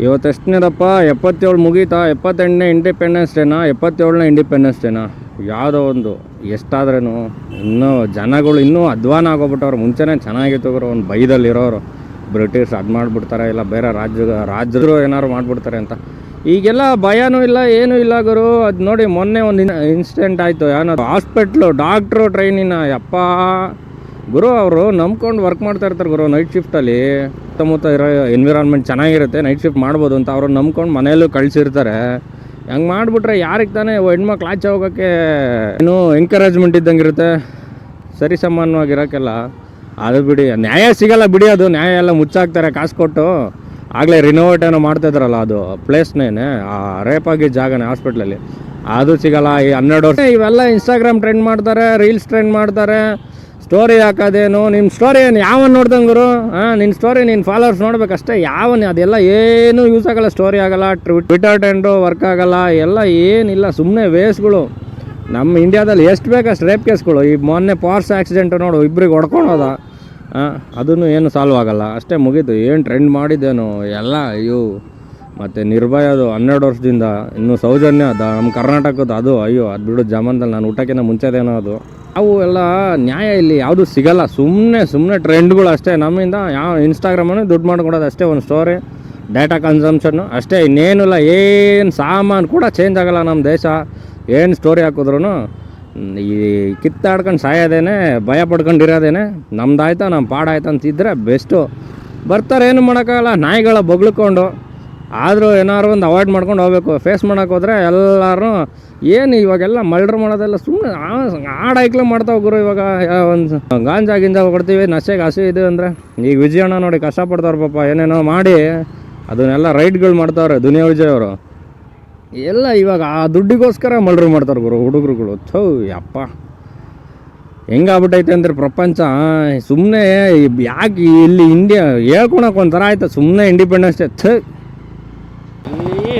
ಇವತ್ತು ಎಷ್ಟನೇದಪ್ಪ ಎಪ್ಪತ್ತೇಳು ಮುಗೀತಾ? ಎಪ್ಪತ್ತೆಂಟನೇ ಇಂಡಿಪೆಂಡೆನ್ಸ್ ಡೇನಾ ಎಪ್ಪತ್ತೇಳನೇ ಇಂಡಿಪೆಂಡೆನ್ಸ್ ಡೇನಾ ಯಾವುದೋ ಒಂದು. ಎಷ್ಟಾದ್ರೂ ಇನ್ನೂ ಜನಗಳು ಇನ್ನೂ ಅಧ್ವಾನ ಆಗೋಗ್ಬಿಟ್ಟವ್ರು. ಮುಂಚೆನೇ ಚೆನ್ನಾಗಿತ್ತು ಗುರು. ಒಂದು ಬೈದಲ್ಲಿರೋರು. ಬ್ರಿಟಿಷ್ ಅದು ಮಾಡಿಬಿಡ್ತಾರೆ. ಇಲ್ಲ ಬೇರೆ ರಾಜ್ಯ ರಾಜರು ಏನಾದ್ರು ಮಾಡಿಬಿಡ್ತಾರೆ ಅಂತ. ಈಗೆಲ್ಲ ಭಯನೂ ಇಲ್ಲ, ಏನೂ ಇಲ್ಲ ಗುರು. ಅದು ನೋಡಿ ಮೊನ್ನೆ ಒಂದು ಇನ್ಸಿಡೆಂಟ್ ಆಯಿತು. ಏನಾದ್ರು ಹಾಸ್ಪಿಟ್ಲು ಡಾಕ್ಟ್ರು ಟ್ರೈನಿನ ಯಪ್ಪ. ಗುರು, ಅವರು ನಂಬ್ಕೊಂಡು ವರ್ಕ್ ಮಾಡ್ತಾ ಇರ್ತಾರೆ ಗುರು ನೈಟ್ ಶಿಫ್ಟಲ್ಲಿ ಸುತ್ತಮುತ್ತ ಇರೋ ಎನ್ವಿರಾನ್ಮೆಂಟ್ ಚೆನ್ನಾಗಿರುತ್ತೆ ನೈಟ್ ಶಿಫ್ಟ್ ಮಾಡ್ಬೋದು ಅಂತ ಅವ್ರನ್ನ ನಂಬ್ಕೊಂಡು ಮನೆಯಲ್ಲೂ ಕಳಿಸಿರ್ತಾರೆ. ಹಂಗೆ ಮಾಡಿಬಿಟ್ರೆ ಯಾರಿಗೆ ತಾನೇ ಹೆಣ್ಮಕ್ಳು ಆಚೆ ಹೋಗೋಕ್ಕೆ ಏನು ಎಂಕರೇಜ್ಮೆಂಟ್ ಇದ್ದಂಗೆ ಇರುತ್ತೆ. ಸರಿ ಸಮಾನವಾಗಿರೋಕ್ಕೆಲ್ಲ. ಅದು ಬಿಡಿ, ನ್ಯಾಯ ಸಿಗಲ್ಲ ಬಿಡಿ ಅದು. ನ್ಯಾಯ ಎಲ್ಲ ಮುಚ್ಚಾಕ್ತಾರೆ, ಕಾಸು ಕೊಟ್ಟು. ಆಗಲೇ ರಿನೋವೇಟ್ ಏನೋ ಮಾಡ್ತಾ ಇದ್ರಲ್ಲ ಅದು ಪ್ಲೇಸ್ನೇನೆ ಆ ರೇಪ್ ಆಗಿದ್ದ ಜಾಗನೇ ಹಾಸ್ಪಿಟ್ಲಲ್ಲಿ ಅದು ಸಿಗಲ್ಲ, ಈ ಹನ್ನೆರಡು ವರ್ಷ ಇವೆಲ್ಲ ಇನ್ಸ್ಟಾಗ್ರಾಮ್ ಟ್ರೆಂಡ್ ಮಾಡ್ತಾರೆ ರೀಲ್ಸ್ ಟ್ರೆಂಡ್ ಮಾಡ್ತಾರೆ. ಸ್ಟೋರಿ ಹಾಕೋದೇನು? ನಿಮ್ಮ ಸ್ಟೋರಿ ಏನು ಯಾವನ್ ನೋಡ್ದಂಗೆ ಗುರು? ಹಾಂ ನಿನ್ನ ಸ್ಟೋರಿ ನಿನ್ನ ಫಾಲೋವರ್ಸ್ ನೋಡ್ಬೇಕಷ್ಟೇ. ಯಾವನ್, ಅದೆಲ್ಲ ಏನು ಯೂಸ್ ಆಗೋಲ್ಲ. ಸ್ಟೋರಿ ಆಗಲ್ಲ ಟ್ವಿಟರ್ ಟ್ರೆಂಡು ವರ್ಕ್ ಆಗೋಲ್ಲ. ಎಲ್ಲ ಏನಿಲ್ಲ. ಸುಮ್ಮನೆ ವೇಸ್ಗಳು ನಮ್ಮ ಇಂಡಿಯಾದಲ್ಲಿ ಎಷ್ಟು ಬೇಕಷ್ಟು ರೇಪ್ ಕೇಸ್ಗಳು ಈ ಮೊನ್ನೆ ಪಾರ್ಸ್ ಆಕ್ಸಿಡೆಂಟ್ ನೋಡು, ಇಬ್ರಿಗೆ ಹೊಡ್ಕೊಳೋದ ಅದನ್ನು ಏನು ಸಾಲ್ವ್ ಆಗೋಲ್ಲ. ಅಷ್ಟೇ ಮುಗೀತು. ಏನು ಟ್ರೆಂಡ್ ಮಾಡಿದ್ದೇನು? ಎಲ್ಲ, ಅಯ್ಯೋ. ಮತ್ತು ನಿರ್ಭಯದು ಹನ್ನೆರಡು ವರ್ಷದಿಂದ. ಇನ್ನೂ ಸೌಜನ್ಯ ಅದ. ನಮ್ಮ ಕರ್ನಾಟಕದ ಅದು, ಅಯ್ಯೋ. ಅದು ಬಿಡು ಜಮಾನದಲ್ಲಿ ನಾನು ಊಟಕ್ಕಿಂತ ಮುಂಚೆದೇನೋ ಅದು. ಅವು ಎಲ್ಲ ನ್ಯಾಯ ಇಲ್ಲಿ ಯಾವುದು ಸಿಗಲ್ಲ. ಸುಮ್ಮನೆ ಸುಮ್ಮನೆ ಟ್ರೆಂಡ್ಗಳು ಅಷ್ಟೇ. ನಮ್ಮಿಂದ ಯಾವ ಇನ್ಸ್ಟಾಗ್ರಾಮನ್ನು ದುಡ್ಡು ಮಾಡ್ಕೊಡೋದು ಅಷ್ಟೇ ಒಂದು ಸ್ಟೋರಿ ಡೇಟಾ ಕನ್ಸಂಪ್ಷನ್ನು ಅಷ್ಟೇ. ಇನ್ನೇನಿಲ್ಲ, ಏನು ಸಾಮಾನು ಕೂಡ ಚೇಂಜ್ ಆಗಲ್ಲ ನಮ್ಮ ದೇಶ. ಏನು ಸ್ಟೋರಿ ಹಾಕಿದ್ರು ಈ ಕಿತ್ತಾಡ್ಕೊಂಡು ಸಾಯೋದೇನೆ, ಭಯ ಪಡ್ಕೊಂಡಿರೋದೇನೆ. ನಮ್ದಾಯ್ತಾ ನಮ್ಮ ಪಾಡಾಯ್ತು ಅಂತಿದ್ರೆ ಬೆಸ್ಟು ಬರ್ತಾರೆ, ಏನು ಮಾಡೋಕ್ಕಾಗಲ್ಲ. ನಾಯಿಗಳ ಬಗ್ಳ್ಕೊಂಡು. ಆದರೂ ಏನಾದ್ರು ಒಂದು ಅವಾಯ್ಡ್ ಮಾಡ್ಕೊಂಡು ಹೋಗ್ಬೇಕು. ಫೇಸ್ ಮಾಡೋಕೆ ಹೋದರೆ ಎಲ್ಲರೂ ಏನು ಇವಾಗೆಲ್ಲ ಮಲ್ಡ್ರ್ ಮಾಡೋದೆಲ್ಲ ಸುಮ್ಮನೆ ಆಡೈಕ್ಲೆ ಮಾಡ್ತಾವೆ ಗುರು ಇವಾಗ. ಒಂದು ಗಾಂಜಾ ಗಿಂಜಾ ಕೊಡ್ತೀವಿ ನಶೆಗೆ ಹಸಿ ಇದೆ ಅಂದರೆ. ಈಗ ವಿಜಯಣ್ಣ ನೋಡಿ ಕಷ್ಟಪಡ್ತಾರೆ ಪಾಪ, ಏನೇನೋ ಮಾಡಿ ಅದನ್ನೆಲ್ಲ ರೈಟ್ಗಳು ಮಾಡ್ತಾವ್ರೆ, ದುನಿಯಾ ವಿಜಯ್ ಅವರು. ಎಲ್ಲ ಇವಾಗ ಆ ದುಡ್ಡಿಗೋಸ್ಕರ ಮಲ್ಡ್ರ್ ಮಾಡ್ತಾರೆ ಗುರು ಹುಡುಗರುಗಳು. ಥೌ, ಯಪ್ಪ. ಹೆಂಗಾಗ್ಬಿಟ್ಟೈತೆ ಅಂದ್ರೆ ಪ್ರಪಂಚ ಸುಮ್ಮನೆ ಯಾಕೆ ಇಲ್ಲಿ ಇಂಡಿಯಾ ಹೇಳ್ಕೊಳಕ್ಕೆ ಒಂಥರ ಆಯ್ತು. ಸುಮ್ಮನೆ ಇಂಡಿಪೆಂಡೆನ್ಸ್ ಡೇ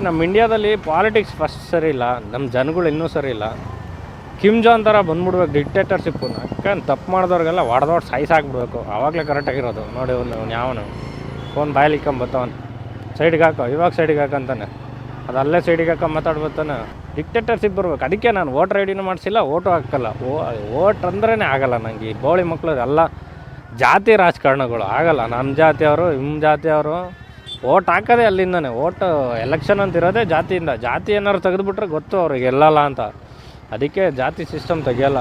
ನಮ್ಮ ಇಂಡಿಯಾದಲ್ಲಿ ಪಾಲಿಟಿಕ್ಸ್ ಫಸ್ಟ್ ಸರಿ ಇಲ್ಲ, ನಮ್ಮ ಜನಗಳು ಇನ್ನೂ ಸರಿ ಇಲ್ಲ. ಕಿಮ್ ಜಾನ್ ಥರ ಬಂದ್ಬಿಡ್ಬೇಕು ಡಿಕ್ಟೇಟರ್ಶಿಪ್ಪು ಯಾಕಂದ್ರೆ ತಪ್ಪು ಮಾಡಿದವ್ರಿಗೆಲ್ಲ ಹೊಡೆದೊಡ್ಡು ಸಾಯಿಸಾಕ್ಬಿಡ್ಬೇಕು ಆವಾಗಲೇ ಕರೆಕ್ಟಾಗಿರೋದು ನೋಡಿ ಅವ್ನು ಯಾವನು. ಫೋನ್ ಬಾಯಲ್ಲಿ ಇಕ್ಕೊಂಬತ್ತವನು ಸೈಡ್ಗೆ ಹಾಕೋ. ಇವಾಗ ಸೈಡಿಗೆ ಹಾಕಂತಾನೆ ಅದು ಅಲ್ಲೇ ಸೈಡಿಗೆ ಹಾಕೋ ಮಾತಾಡ್ಬತ್ತಾನೆ ಡಿಕ್ಟೇಟರ್ಶಿಪ್ ಬರ್ಬೇಕು. ಅದಕ್ಕೆ ನಾನು ವೋಟರ್ ಐ ಡಿನೂ ಮಾಡಿಸಿಲ್ಲ ಓಟು ಹಾಕಲ್ಲ. ಓ ಓಟ್ ಅಂದ್ರೇ ಆಗಲ್ಲ ನನಗೆ ಈ ಬೋಳಿ ಮಕ್ಕಳು ಎಲ್ಲ ಜಾತಿ ರಾಜಕಾರಣಗಳು ಆಗಲ್ಲ. ನಮ್ಮ ಜಾತಿಯವರು ನಿಮ್ಮ ಜಾತಿಯವರು. ಓಟ್ ಹಾಕೋದೇ ಅಲ್ಲಿಂದನೇ. ಓಟ್ ಎಲೆಕ್ಷನ್ ಅಂತ ಇರೋದೇ ಜಾತಿಯಿಂದ. ಜಾತಿ ಏನಾದ್ರು ತೆಗೆದುಬಿಟ್ರೆ ಗೊತ್ತು ಅವ್ರಿಗೆ ಗೆಲ್ಲಲ್ಲ ಅಂತ. ಅದಕ್ಕೆ ಜಾತಿ ಸಿಸ್ಟಮ್ ತೆಗಿಯಲ್ಲ.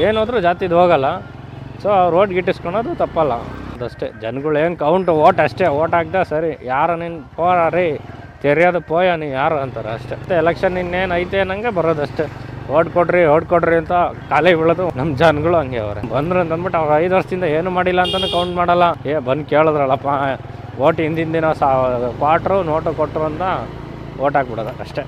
ಏನಾದರೂ ಜಾತಿದು ಹೋಗಲ್ಲ. ಸೊ ಅವ್ರು ಓಟ್ ಗಿಟ್ಟಿಸ್ಕೊಳೋದು ತಪ್ಪಲ್ಲ. ಅದಷ್ಟೇ. ಜನಗಳು ಏನು ಕೌಂಟ್ ಓಟ್ ಅಷ್ಟೇ. ಓಟ್ ಹಾಕ್ದ ಸರಿ. ಯಾರು ನೀನು ಪೋರ ರೀ? ತೆರೆಯೋದು ಪೋಯ ನೀ ಯಾರು ಅಂತಾರೆ ಅಷ್ಟೇ. ಮತ್ತೆ ಎಲೆಕ್ಷನ್ ಇನ್ನೇನು ಐತೆ ಅನ್ನಂಗೆ ಬರೋದಷ್ಟೇ ಓಟ್ ಕೊಡ್ರಿ ಓಟ್ ಕೊಡ್ರಿ ಅಂತ ಕಾಲೇ ಬೀಳೋದು ನಮ್ಮ ಜನಗಳು ಹಂಗೆ ಅವ್ರೆ. ಬಂದ್ರು ಅಂತ ಅಂದ್ಬಿಟ್ಟು ಅವ್ರು ಐದು ವರ್ಷದಿಂದ ಏನು ಮಾಡಿಲ್ಲ ಅಂತಲೂ ಕೌಂಟ್ ಮಾಡಲ್ಲ. ಏ, ಬಂದು ಕೇಳಿದ್ರಲ್ಲಪ್ಪ. ಓಟ್ ಹಿಂದಿನ ದಿನ ಸಾ ಕ್ವಾಟ್ರು ನೋಟು ಕೊಟ್ಟರು ಅಂತ ಓಟ್ ಹಾಕ್ಬಿಡೋದು ಅಷ್ಟೇ.